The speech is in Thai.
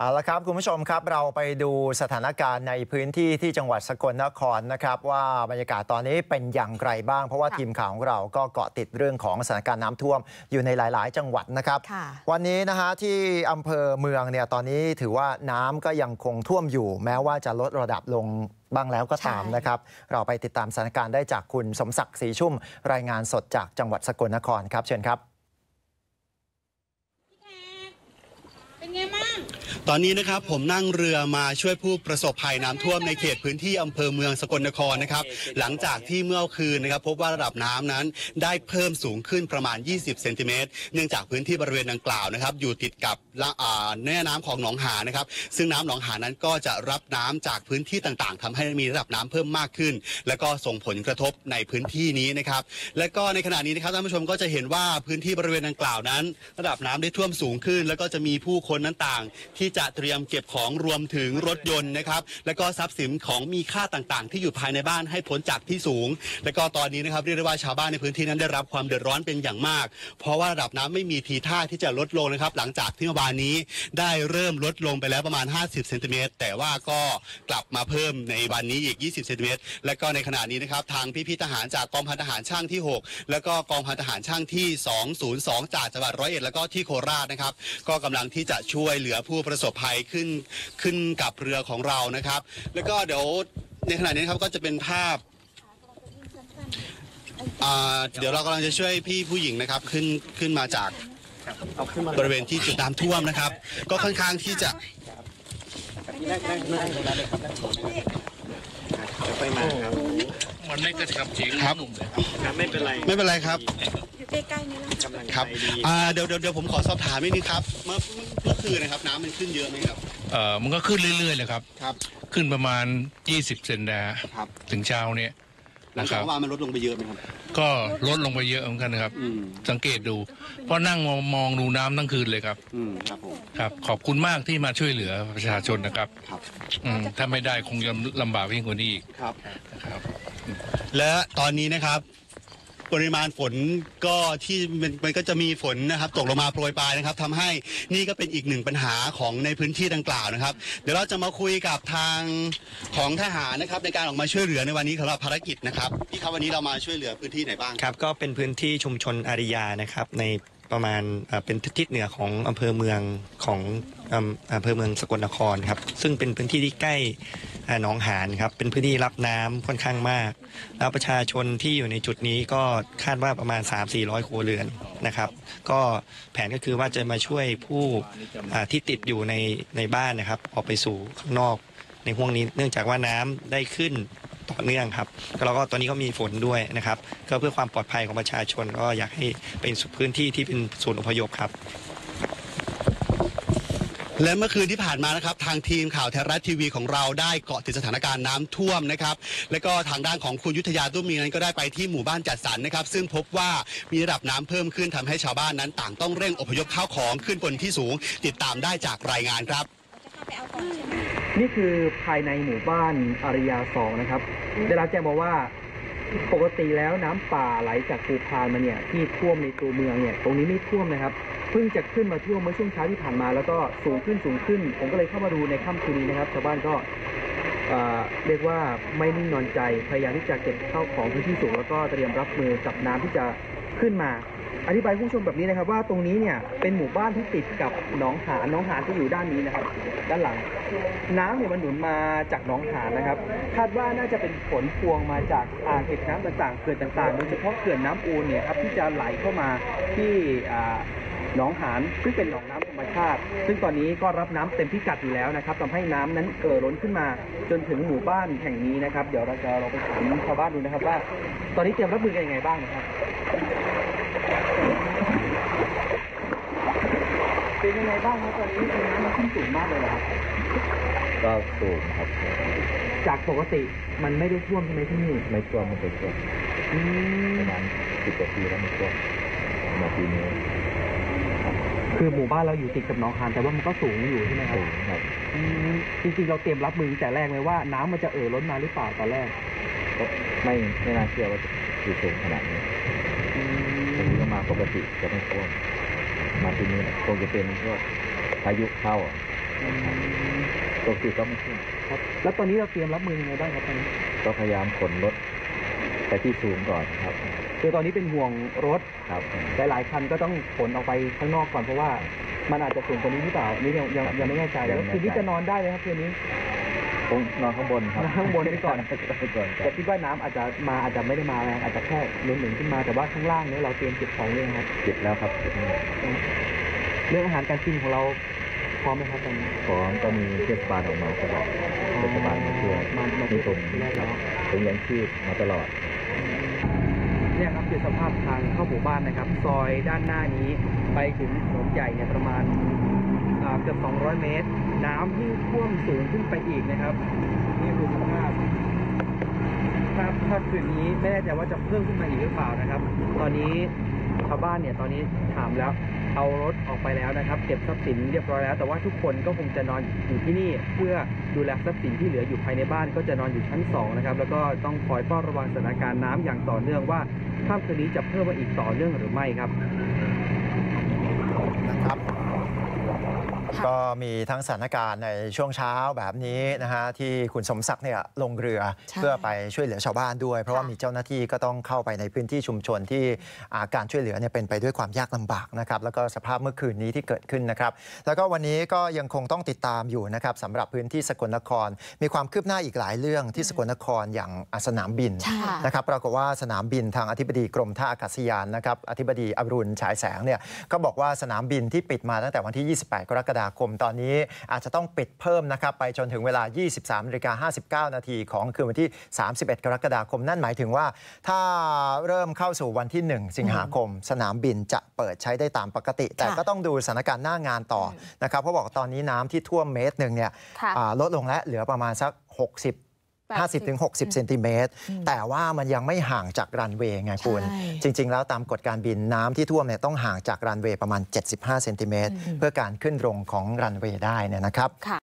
เอาละครับคุณผู้ชมครับเราไปดูสถานการณ์ในพื้นที่ที่จังหวัดสกลนครนะครับว่าบรรยากาศตอนนี้เป็นอย่างไรบ้าง เพราะว่าค่ะทีมข่าวของเราก็เกาะติดเรื่องของสถานการณ์น้ำท่วมอยู่ในหลาย ๆ จังหวัดนะครับค่ะวันนี้นะฮะที่อำเภอเมืองเนี่ยตอนนี้ถือว่าน้ำก็ยังคงท่วมอยู่ แม้ว่าจะลดระดับลงบ้างแล้วก็ตามใช่นะครับเราไปติดตามสถานการณ์ได้จากคุณสมศักดิ์ศรีชุ่มรายงานสดจากจังหวัดสกลนครครับเชิญครับ เป็นไงบ้าง ตอนนี้นะครับผมนั่งเรือมาช่วยผู้ประสบภัยน้ำท่วมในเขตพื้นที่อำเภอเมืองสกลนครนะครับ หลังจากที่เมื่อคืนนะครับ พบว่าระดับน้ำนั้นได้เพิ่มสูงขึ้นประมาณ 20 เซนติเมตร เนื่องจากพื้นที่บริเวณดังกล่าวนะครับ อยู่ติดกับละอ่าแม่น้ำของหนองหานะครับ ซึ่งน้ำหนองหานั้นก็จะรับน้ำจากพื้นที่ต่างๆทำให้มีระดับน้ำเพิ่มมากขึ้น แล้วก็ส่งผลกระทบในพื้นที่นี้นะครับ และก็ในขณะนี้นะครับท่านผู้ชมก็จะเห็นว่าพื้นที่บริเวณดังกล่าวนั้น ระดับน้ำได้ท่วมสูงขึ้น แล้วก็จะมีผู้คนนั้นต่างที่จะเตรียมเก็บของรวมถึงรถยนต์นะครับ แล้วก็ทรัพย์สินของมีค่าต่างๆ ที่อยู่ภายในบ้านให้พ้นจากที่สูง แล้วก็ตอนนี้นะครับเรียกได้ว่าชาวบ้านในพื้นที่นั้นได้รับความเดือดร้อนเป็นอย่างมาก เพราะว่าระดับน้ำไม่มีทีท่าที่จะลดลงนะครับ หลังจากที่เมื่อวานนี้ได้เริ่มลดลงไปแล้วประมาณ 50เซนติเมตรแต่ว่าก็กลับมาเพิ่มในวันนี้อีก 20เซนติเมตรและก็ในขณะนี้นะครับทางพี่ๆทหารจากกองพันทหารช่างที่ 6 แล้วก็กองพันทหารช่างที่ 202 จากจังหวัดร้อยเอ็ดแล้วก็ที่โคราชนะครับ ก็กำลังที่จะช่วยเหลือผู้ประสบภัยขึ้นขึ้นกับเรือของเรานะครับ แล้วก็เดี๋ยวในขณะนี้นะครับก็จะเป็นภาพอ่าเดี๋ยวเรากำลังจะช่วยพี่ผู้หญิงนะครับขึ้นขึ้นมาจากบริเวณที่จุดน้ำท่วมนะครับ ก็ค่อนข้างที่จะมันไม่กระชับจีครับหนุ่มเลยไม่เป็นไรไม่เป็นไรครับอยู่ ใกล้ๆนี่แล้วครับอ่าเดี๋ยวเดี๋ยวเดี๋ยวผมขอสอบถามนิดนึงครับ เมื่อเมื่อคืนนะครับน้ำมันขึ้นเยอะไหมครับ เอ่อมันก็ขึ้นเรื่อยๆเลยครับ ครับ ขึ้นประมาณ 20 เซนนะฮะครับ ถึงเช้าเนี่ยหลังนะคจากรับ เมื่อวานมันลดลงไปเยอะไหมครับ ก็ลดลงไปเยอะเหมือนกันนะครับ อืม สังเกตดู เพราะนั่งมองมองดูน้ำทั้งคืนเลยครับอืมครับผมครับ ขอบคุณมากที่มาช่วยเหลือประชาชนนะครับครับอืมถ้าไม่ได้คงจะลำบากยิ่งกว่านี้อีกครับ นะครับ และตอนนี้นะครับ ปริมาณฝนก็ที่มันมันก็จะมีฝนนะครับตกลงมาโปรยปลายนะครับทำให้นี่ก็เป็นอีกหนึ่งปัญหาของในพื้นที่ดังกล่าวนะครับ เดี๋ยวเราจะมาคุยกับทางของทหารนะครับในการออกมาช่วยเหลือในวันนี้สำหรับภารกิจนะครับพี่ครับวันนี้เรามาช่วยเหลือพื้นที่ไหนบ้าง ครับก็เป็นพื้นที่ชุมชนอาริยานะครับใน ประมาณเป็นทิศเหนือของอำเภอเมืองของอำเภอเมืองสกลนครครับ ซึ่งเป็นพื้นที่ที่ใกล้หนองหานครับ เป็นพื้นที่รับน้ำค่อนข้างมาก แล้วประชาชนที่อยู่ในจุดนี้ก็คาดว่าประมาณ 3-400ครัวเรือนนะครับ ก็แผนก็คือว่าจะมาช่วยผู้ที่ติดอยู่ในในบ้านนะครับ ออกไปสู่ข้างนอกในห่วงนี้ เนื่องจากว่าน้ำได้ขึ้น ต่อเนื่องครับแล้วก็ตอนนี้ก็มีฝนด้วยนะครับก็เพื่อความปลอดภัยของประชาชนก็อยากให้เป็นพื้นที่ที่เป็นศูนย์อพยพครับ และเมื่อคืนที่ผ่านมานะครับ ทางทีมข่าวไทยรัฐทีวีของเราได้เกาะติดสถานการณ์น้ำท่วมนะครับ และก็ทางด้านของคุณยุทธยาตุ้มมีนั้นก็ได้ไปที่หมู่บ้านจัดสรรนะครับ ซึ่งพบว่ามีระดับน้ำเพิ่มขึ้นทำให้ชาวบ้านนั้นต่างต้องเร่งอพยพข้าวของขึ้นบนที่สูง ติดตามได้จากรายงานครับ นี่คือภายในหมู่บ้านอาริยาสองนะครับ ได้รับแจ้งมาว่าปกติแล้วน้ำป่าไหลจากภูพานมาเนี่ยที่ท่วมในตัวเมืองเนี่ยตรงนี้ไม่ท่วมนะครับเพิ่งจะขึ้นมาท่วมเมื่อช่วงเช้าที่ผ่านมา แล้วก็สูงขึ้นสูงขึ้น ผมก็เลยเข้ามาดูในค่ำคืนนี้นะครับชาวบ้านก็เรียกว่าไม่นิ่งนอนใจพยายามที่จะเก็บเข้าของพื้นที่สูงแล้วก็เตรียมรับมือกับน้ำที่จะ ขึ้นมา อธิบายผู้ชมแบบนี้นะครับ ว่าตรงนี้เนี่ยเป็นหมู่บ้านที่ติดกับหนองหานหนองหานที่อยู่ด้านนี้นะครับ ด้านหลัง น้ำเนี่ยมันหนุนมาจากหนองหานนะครับ คาดว่าน่าจะเป็นผลพวงมาจากอ่างเก็บน้ำต่างๆเขื่อนต่างๆ โดยเฉพาะเขื่อนน้ำอูนเนี่ยครับที่จะไหลเข้ามาที่อ่า หนองหานซึ่งเป็นหนองน้ำธรรมชาติ ซึ่งตอนนี้ก็รับน้ำเต็มพิกัดอยู่แล้วนะครับทำให้น้ำนั้นเอ่อล้นขึ้นมา จนถึงหมู่บ้านแห่งนี้นะครับ เดี๋ยวเราจะเราไปถามชาวบ้านดูนะครับว่า ตอนนี้เตรียมรับมือกันยังไงบ้างนะครับเป็นยังไงบ้างครับตอนนี้คือน้ำมันขึ้นสูงมากเลยเหรอครับก็สูงครับ จากปกติมันไม่ได้ท่วมใช่ไหมที่นี่ไม่ท่วมไม่เคยท่วมอืมประมาณสิบกว่าปีแล้วไม่ท่วมมาปีนี้ คือหมู่บ้านเราอยู่ติดกับหนองหานแต่ว่ามันก็สูงอยู่ใช่ไหมครับสูงครับ อืมจริงๆเราเตรียมรับมือตั้งแต่แรกไหมว่าน้ำมันจะเอ่อล้นมาหรือเปล่าตอนแรกก็ไม่ไม่น่าเชื่อว่าจะอยู่สูงขนาดนี้อืตรงมนี้ก็มาปกติจะไม่ท่วมมาปีนี้คงจะเป็นพวกพายุเข้าอะปกติก็ไม่ขึ้นครับแล้วตอนนี้เราเตรียมรับมือยังไงบ้างครับตอนนี้ก็พยายามขนรถ ไปที่สูงก่อนครับ คือตอนนี้เป็นห่วงรถครับ หลายๆคันก็ต้องขนออกไปข้างนอกก่อนเพราะว่ามันอาจจะสูงกว่านี้หรือเปล่าอันนี่ยังยังยังไม่แน่ใจยัแล้วงไม่แน่ใจ คืนนี้จะนอนได้ไหมครับคืนนี้คงนอนข้างบนครับนอนข้างบนไปก่อน ไปก่อนคแต่รับคิดว่าน้ำอาจจะมาอาจจะไม่ได้มาแรงอาจจะแค่หนุนหนุนขึ้นมาแต่ว่าข้างล่างเนี่ยเราเตรียมเก็บของเลยงครับ เก็บแล้วครับเก็บแล้วเรื่องอาหารการกินของเราพร้อมไหมครับตอนนี้ของก็มีเทศบาลออกมาตลอดเทศบาลมาช่วยมามามีผมแรกครัแล้บวผมยังชีพมาตลอด เนี่ยครับคือสภาพทางเข้าหมู่บ้านนะครับ ซอยด้านหน้านี้ไปถึงถนนใหญ่เนี่ยประมาณเกือบ 200 เมตร น้ำยิ่งท่วมสูงขึ้นไปอีกนะครับ นี่คือสภาพถ้าถ้าคืนนี้ไม่แน่ใจว่าจะเพิ่มขึ้นมาอีกหรือเปล่านะครับ ตอนนี้ชาวบ้านเนี่ยตอนนี้ถามแล้ว เอารถออกไปแล้วนะครับ เก็บทรัพย์สินเรียบร้อยแล้ว แต่ว่าทุกคนก็คงจะนอนอยู่ที่นี่เพื่อดูแลทรัพย์สินที่เหลืออยู่ภายในบ้าน ก็จะนอนอยู่ชั้นสองนะครับแล้วก็ต้องคอยเฝ้าระวังสถานการณ์น้ำอย่างต่อเนื่องว่าค่ำคืนนี้จะเพิ่มมาอีกต่อเนื่องหรือไม่ครับนะครับ ก็มีทั้งสถานการณ์ในช่วงเช้าแบบนี้นะฮะที่คุณสมศักดิ์เนี่ยลงเรือใช่เพื่อไปช่วยเหลือชาวบ้านด้วย เพราะว่าค่ะมีเจ้าหน้าที่ก็ต้องเข้าไปในพื้นที่ชุมชนที่อ่าการช่วยเหลือเนี่ยเป็นไปด้วยความยากลำบากนะครับแล้วก็สภาพเมื่อคืนนี้ที่เกิดขึ้นนะครับ แล้วก็วันนี้ก็ยังคงต้องติดตามอยู่นะครับสำหรับพื้นที่สกลนคร มีความคืบหน้าอีกหลายเรื่องที่สกลนครอย่างอะสนามบินใช่นะครับปรากฏว่าสนามบินทางอธิบดีกรมท่าอากาศยานนะครับอธิบดีอรุณฉายแสงเนี่ยก็บอกว่าสนามบินที่ปิดมาตั้งแต่วันที่ 28 กรกฎาคมตอนนี้อาจจะต้องปิดเพิ่มนะครับไปจนถึงเวลา 23นาฬิกา59 นาทีของคืนวันที่ 31 กรกฎาคม นั่นหมายถึงว่า ถ้าเริ่มเข้าสู่วันที่ 1 สิงหาคม สนามบินจะเปิดใช้ได้ตามปกติ แต่ก็ต้องดูสถานการณ์หน้างานต่อนะครับเพราะบอกตอนนี้น้ำที่ท่วมเมตรหนึ่งเนี่ยค่ะอ่าลดลงและเหลือประมาณสัก 60 50ถึง60เซนติเมตรแต่ว่ามันยังไม่ห่างจากรันเวย์ไงคุณใช่จริง ๆ แล้วตามกฎการบินน้ำที่ท่วมเนี่ยต้องห่างจากรันเวย์ประมาณ 75เซนติเมตรเพื่อการขึ้นลงของรันเวย์ได้เนี่ยนะครับค่ะ